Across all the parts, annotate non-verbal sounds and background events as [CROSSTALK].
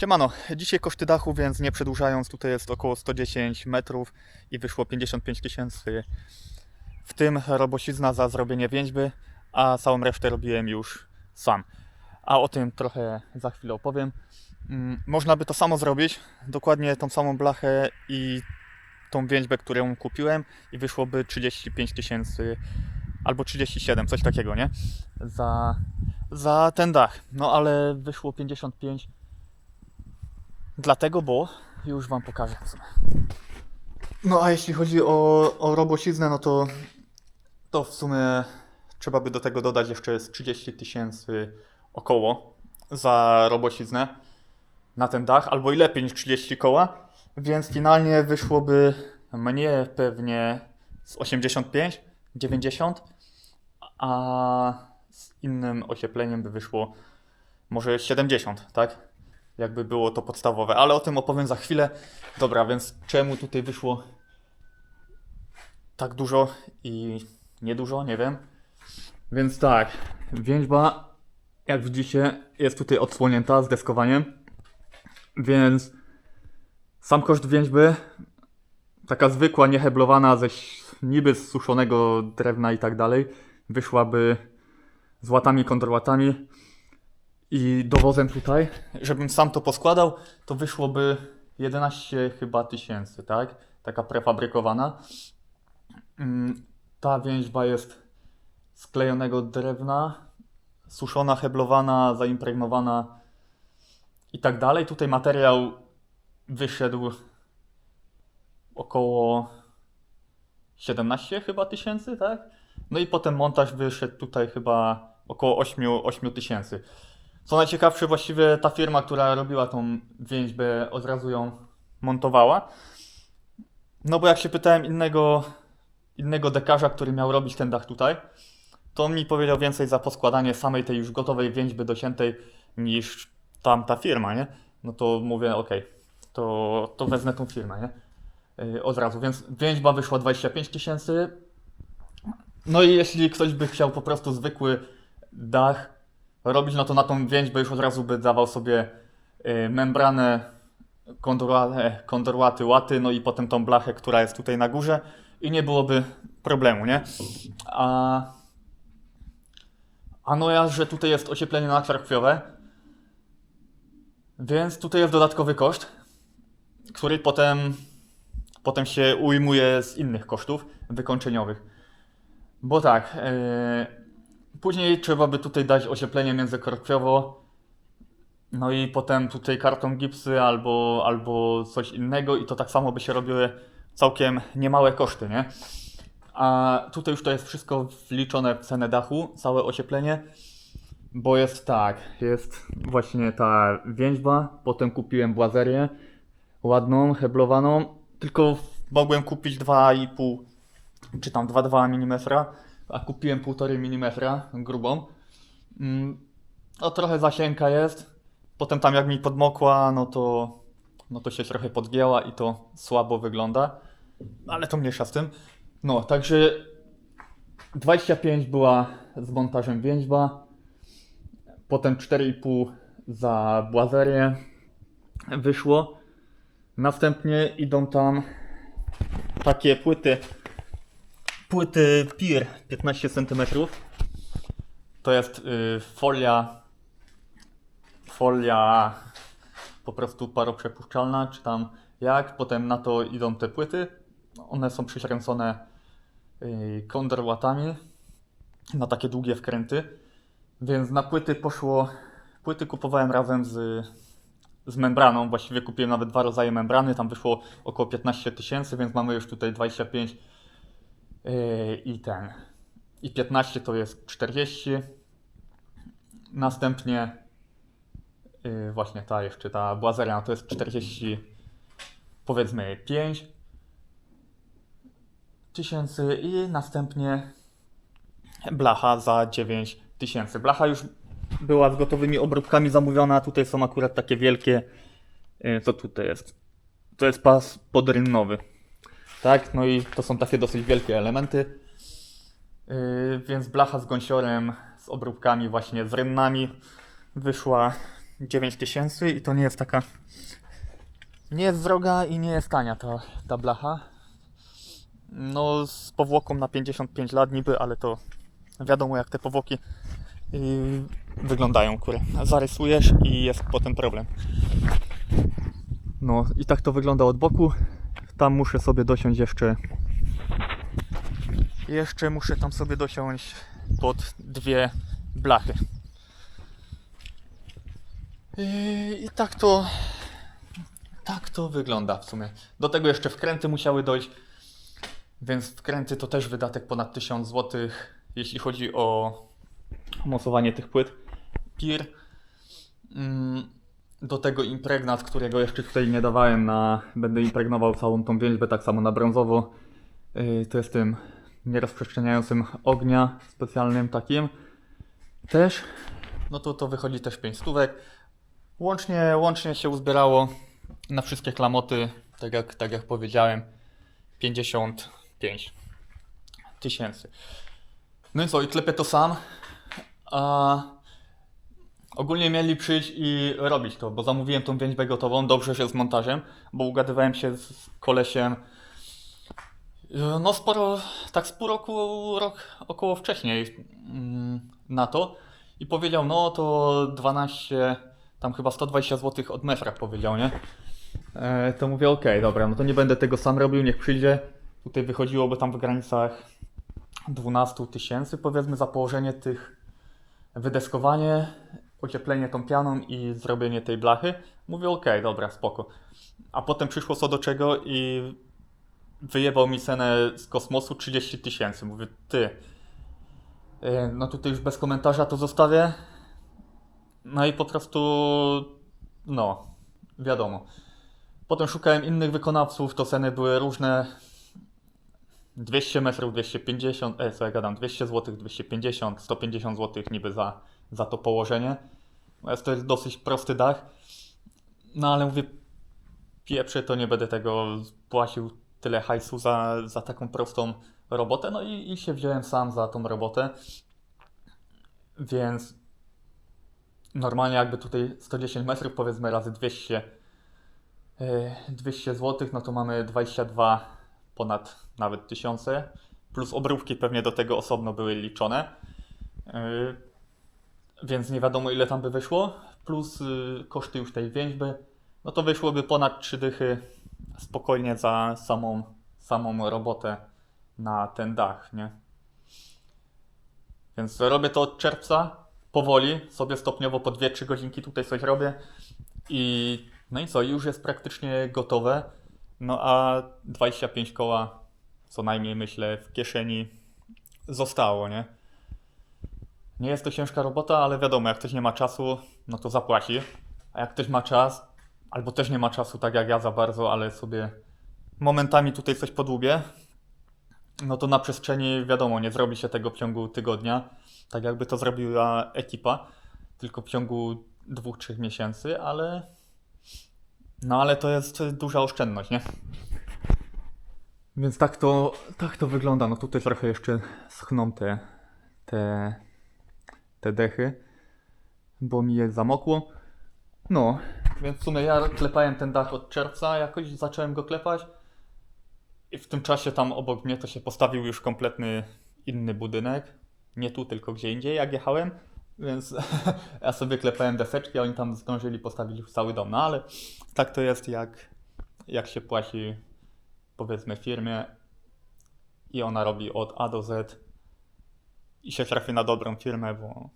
Siemano, dzisiaj koszty dachu, więc nie przedłużając, tutaj jest około 110 metrów i wyszło 55 tysięcy. W tym robocizna za zrobienie więźby, a całą resztę robiłem już sam. A o tym trochę za chwilę opowiem. Mm, Można by to samo zrobić, dokładnie tą samą blachę i tą więźbę, którą kupiłem i wyszłoby 35 tysięcy albo 37, coś takiego, nie? Za, za ten dach. No ale wyszło 55 Dlatego, bo już Wam pokażę. No a jeśli chodzi o, o robociznę, no to to w sumie trzeba by do tego dodać jeszcze z 30 tysięcy około za robociznę na ten dach, albo i lepiej niż 30 koła, więc finalnie wyszłoby mnie pewnie z 85, 90, a z innym ociepleniem by wyszło może 70, tak? Jakby było to podstawowe, ale o tym opowiem za chwilę. Dobra, więc czemu tutaj wyszło tak dużo i niedużo, nie wiem. Więc tak, więźba, jak widzicie, jest tutaj odsłonięta z deskowaniem, więc sam koszt więźby, taka zwykła, nieheblowana, ze niby z suszonego drewna i tak dalej, wyszłaby z łatami, kontrłatami, i dowozem tutaj, żebym sam to poskładał, to wyszłoby 11 chyba tysięcy, tak? Taka prefabrykowana. Mm, Ta więźba jest z klejonego drewna, suszona, heblowana, zaimpregnowana i tak dalej. Tutaj materiał wyszedł około 17 chyba tysięcy, tak? No i potem montaż wyszedł tutaj chyba około 8, 8 tysięcy. Co najciekawsze, właściwie ta firma, która robiła tą więźbę, od razu ją montowała. No bo jak się pytałem innego, innego dekarza, który miał robić ten dach tutaj, to on mi powiedział więcej za poskładanie samej tej już gotowej więźby dociętej niż tamta firma, nie? No to mówię, okej, to, to wezmę tą firmę, nie? Yy, od razu, więc więźba wyszła 25 tysięcy. No i jeśli ktoś by chciał po prostu zwykły dach robić, no to na tą więźbę już od razu by dawał sobie y, membranę, kondorła- kondorłaty, łaty, no i potem tą blachę, która jest tutaj na górze i nie byłoby problemu, nie? A, a no ja, że tutaj jest ocieplenie na więc tutaj jest dodatkowy koszt, który potem, potem się ujmuje z innych kosztów wykończeniowych. Bo tak, yy, Później trzeba by tutaj dać ocieplenie międzykorpiowo. No i potem tutaj karton gipsy albo, albo coś innego i to tak samo by się robiły całkiem niemałe koszty, nie? A tutaj już to jest wszystko wliczone w cenę dachu, całe ocieplenie. Bo jest tak, jest właśnie ta więźba, potem kupiłem błazerię ładną, heblowaną, tylko mogłem kupić 2,5 czy tam 2,2 mm, a kupiłem 1,5 mm grubą. No trochę zasięka jest. Potem tam jak mi podmokła, no to, no to się trochę podgięła i to słabo wygląda. Ale to mniejsza z tym. No, także 25 była z montażem więźba. Potem 4,5 za błazerię wyszło. Następnie idą tam takie płyty płyty PIR 15 cm. To jest y, folia folia po prostu paroprzepuszczalna, czy tam jak. Potem na to idą te płyty. One są przykręcone y, kontrłatami na takie długie wkręty. Więc na płyty poszło. Płyty kupowałem razem z, z membraną. Właściwie kupiłem nawet dwa rodzaje membrany. Tam wyszło około 15 tysięcy, więc mamy już tutaj 25 Yy, i ten. I 15 to jest 40. Następnie yy, właśnie ta jeszcze, ta błazeria to jest 40 powiedzmy 5 tysięcy i następnie blacha za 9 tysięcy. Blacha już była z gotowymi obróbkami zamówiona, tutaj są akurat takie wielkie, yy, co tutaj jest? To jest pas podrynnowy. Tak, no i to są takie dosyć wielkie elementy. Yy, więc blacha z gąsiorem, z obróbkami właśnie z rynnami wyszła 9000 i to nie jest taka. Nie jest droga i nie jest tania ta, ta blacha. No, z powłoką na 55 lat niby, ale to wiadomo jak te powłoki yy, wyglądają, kurę. Zarysujesz i jest potem problem. No i tak to wygląda od boku. Tam muszę sobie dosiąść jeszcze. Jeszcze muszę tam sobie dosiąść pod dwie blachy. I, I tak to. Tak to wygląda w sumie. Do tego jeszcze wkręty musiały dojść. Więc wkręty to też wydatek ponad 1000 zł, jeśli chodzi o mocowanie tych płyt. PIR. Mm, Do tego impregnat, którego jeszcze tutaj nie dawałem na. Będę impregnował całą tą więźbę, tak samo na brązowo. Yy, To jest tym nierozprzestrzeniającym ognia specjalnym takim. Też. No to to wychodzi też 5 stówek. Łącznie, łącznie się uzbierało na wszystkie klamoty, tak jak, tak jak powiedziałem, 55 tysięcy. No i co, i klepię to sam. A ogólnie mieli przyjść i robić to, bo zamówiłem tą więźbę gotową, dobrze się z montażem, bo ugadywałem się z kolesiem no sporo, tak z pół roku, rok około wcześniej mm, na to i powiedział, no to 12, tam chyba 120 zł od metra powiedział, nie? E, to mówię, okej, dobra, no to nie będę tego sam robił, niech przyjdzie. Tutaj wychodziłoby tam w granicach 12 tysięcy powiedzmy za położenie tych, wydeskowanie, ocieplenie tą pianą i zrobienie tej blachy. Mówię, okej, dobra, spoko. A potem przyszło co do czego i wyjebał mi cenę z kosmosu 30 tysięcy. Mówię, ty. e, No tutaj już bez komentarza to zostawię. No i po prostu, no, wiadomo. Potem szukałem innych wykonawców, to ceny były różne. 200 metrów, 250, e, co ja gadam, 200 zł, 250, 150 zł niby za, za to położenie. To jest dosyć prosty dach. No ale mówię, pieprzę, to nie będę tego płacił tyle hajsu za, za taką prostą robotę. No i, i się wziąłem sam za tą robotę. Więc normalnie jakby tutaj 110 metrów powiedzmy razy 200 yy, 200 zł, no to mamy 22 ponad nawet tysiące. Plus obróbki pewnie do tego osobno były liczone. Więc nie wiadomo ile tam by wyszło. Plus yy, koszty już tej więźby. No to wyszłoby ponad 3 dychy spokojnie za samą, samą robotę na ten dach, nie? Więc robię to od czerwca, powoli, sobie stopniowo po 2-3 godzinki tutaj coś robię i no i co, już jest praktycznie gotowe. No a 25 koła co najmniej myślę w kieszeni zostało, nie? Nie jest to ciężka robota, ale wiadomo, jak ktoś nie ma czasu, no to zapłaci. A jak ktoś ma czas, albo też nie ma czasu tak jak ja za bardzo, ale sobie momentami tutaj coś podłubię, no to na przestrzeni, wiadomo, nie zrobi się tego w ciągu tygodnia, tak jakby to zrobiła ekipa, tylko w ciągu dwóch, trzech miesięcy, ale no ale to jest duża oszczędność, nie? Więc tak to, tak to wygląda. No tutaj trochę jeszcze schną te, te, te dechy, bo mi je zamokło. No, więc w sumie ja klepałem ten dach od czerwca, jakoś zacząłem go klepać. I w tym czasie tam obok mnie to się postawił już kompletny inny budynek. Nie tu, tylko gdzie indziej, jak jechałem. Więc [LAUGHS] ja sobie klepałem deseczki, a oni tam zdążyli postawić już cały dom. No ale tak to jest, jak, jak się płaci powiedzmy firmie i ona robi od A do Z i się trafi na dobrą firmę, bo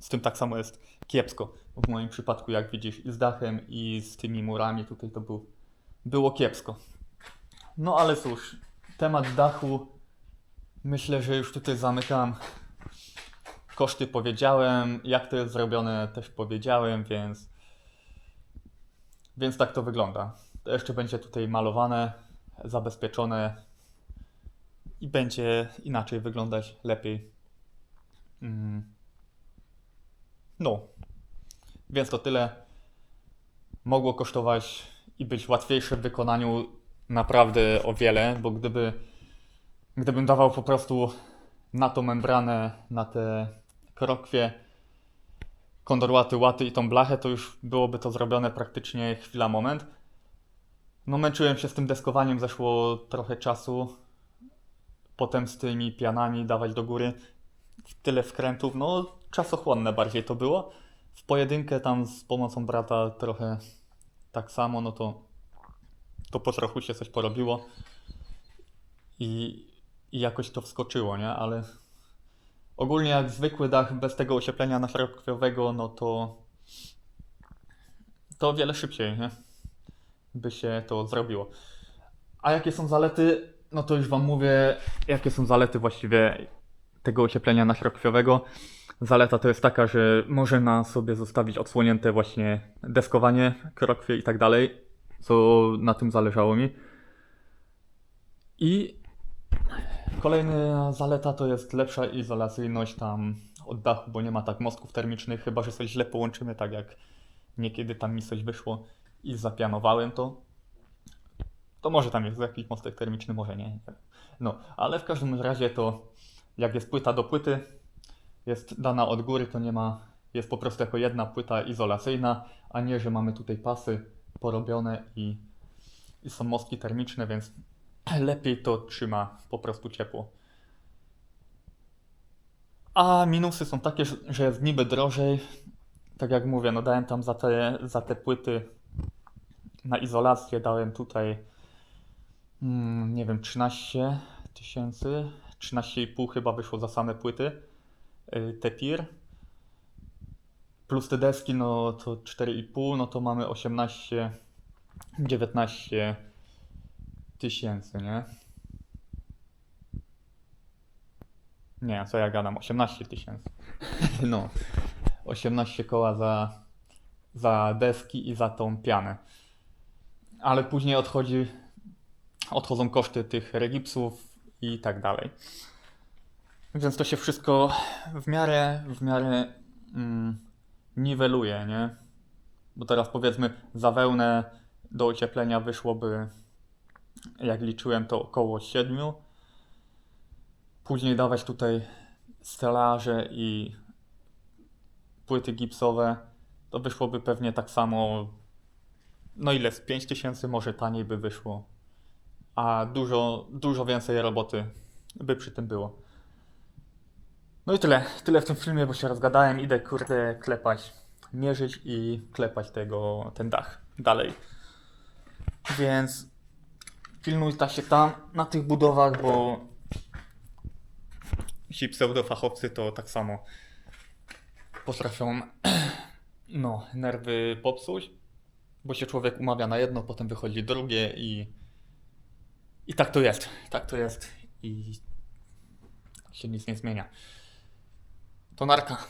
z tym tak samo jest kiepsko. W moim przypadku, jak widzisz, i z dachem, i z tymi murami tutaj to był, było kiepsko. No ale cóż, temat dachu myślę, że już tutaj zamykam. Koszty powiedziałem, jak to jest zrobione też powiedziałem, więc więc tak to wygląda. To jeszcze będzie tutaj malowane, zabezpieczone i będzie inaczej wyglądać lepiej. Mm. No, więc to tyle. Mogło kosztować i być łatwiejsze w wykonaniu naprawdę o wiele, bo gdyby gdybym dawał po prostu na tą membranę, na te krokwie kondorłaty, łaty i tą blachę, to już byłoby to zrobione praktycznie chwila, moment. No męczyłem się z tym deskowaniem, zeszło trochę czasu. Potem z tymi pianami dawać do góry tyle wkrętów, no czasochłonne bardziej to było. W pojedynkę tam z pomocą brata trochę tak samo, no to to po trochu się coś porobiło i, i jakoś to wskoczyło, nie? Ale ogólnie jak zwykły dach bez tego ocieplenia naśrodkowego, no to to o wiele szybciej, nie? By się to zrobiło. A jakie są zalety? No to już Wam mówię, jakie są zalety właściwie tego ocieplenia naśrodkowego. Zaleta to jest taka, że można sobie zostawić odsłonięte właśnie deskowanie, krokwie i tak dalej, co na tym zależało mi. I kolejna zaleta to jest lepsza izolacyjność tam od dachu, bo nie ma tak mostków termicznych, chyba że coś źle połączymy, tak jak niekiedy tam mi coś wyszło i zapianowałem to. To może tam jest jakiś mostek termiczny, może nie. No, ale w każdym razie to jak jest płyta do płyty, jest dana od góry, to nie ma, jest po prostu jako jedna płyta izolacyjna, a nie, że mamy tutaj pasy porobione i, i są mostki termiczne, więc [CLEARS THROAT] lepiej to trzyma po prostu ciepło. A minusy są takie, że- jest niby drożej. Tak jak mówię, no dałem tam za te, za te płyty na izolację, dałem tutaj mm, nie wiem, 13 tysięcy, 13,5 chyba wyszło za same płyty, y, te PIR. Plus te deski, no to 4,5, no to mamy 18, 19 tysięcy, nie? Nie, co ja gadam, 18 tysięcy. [LAUGHS] No, 18 koła za, za deski i za tą pianę. Ale później odchodzi, odchodzą koszty tych regipsów i tak dalej. Więc to się wszystko w miarę, w miarę mm, niweluje, nie? Bo teraz powiedzmy za wełnę do ocieplenia wyszłoby, jak liczyłem, to około 7. Później dawać tutaj stelaże i płyty gipsowe, to wyszłoby pewnie tak samo, no ile z 5000 może taniej by wyszło, a dużo, dużo więcej roboty by przy tym było. No i tyle, tyle w tym filmie, bo się rozgadałem, idę kurde klepać, mierzyć i klepać tego, ten dach dalej. Więc pilnuj ta się tam na tych budowach, bo ci pseudofachowcy to tak samo potrafią [CLEARS THROAT] no, nerwy popsuć, bo się człowiek umawia na jedno, potem wychodzi drugie i i tak to jest, tak to jest i się nic nie zmienia. To narka.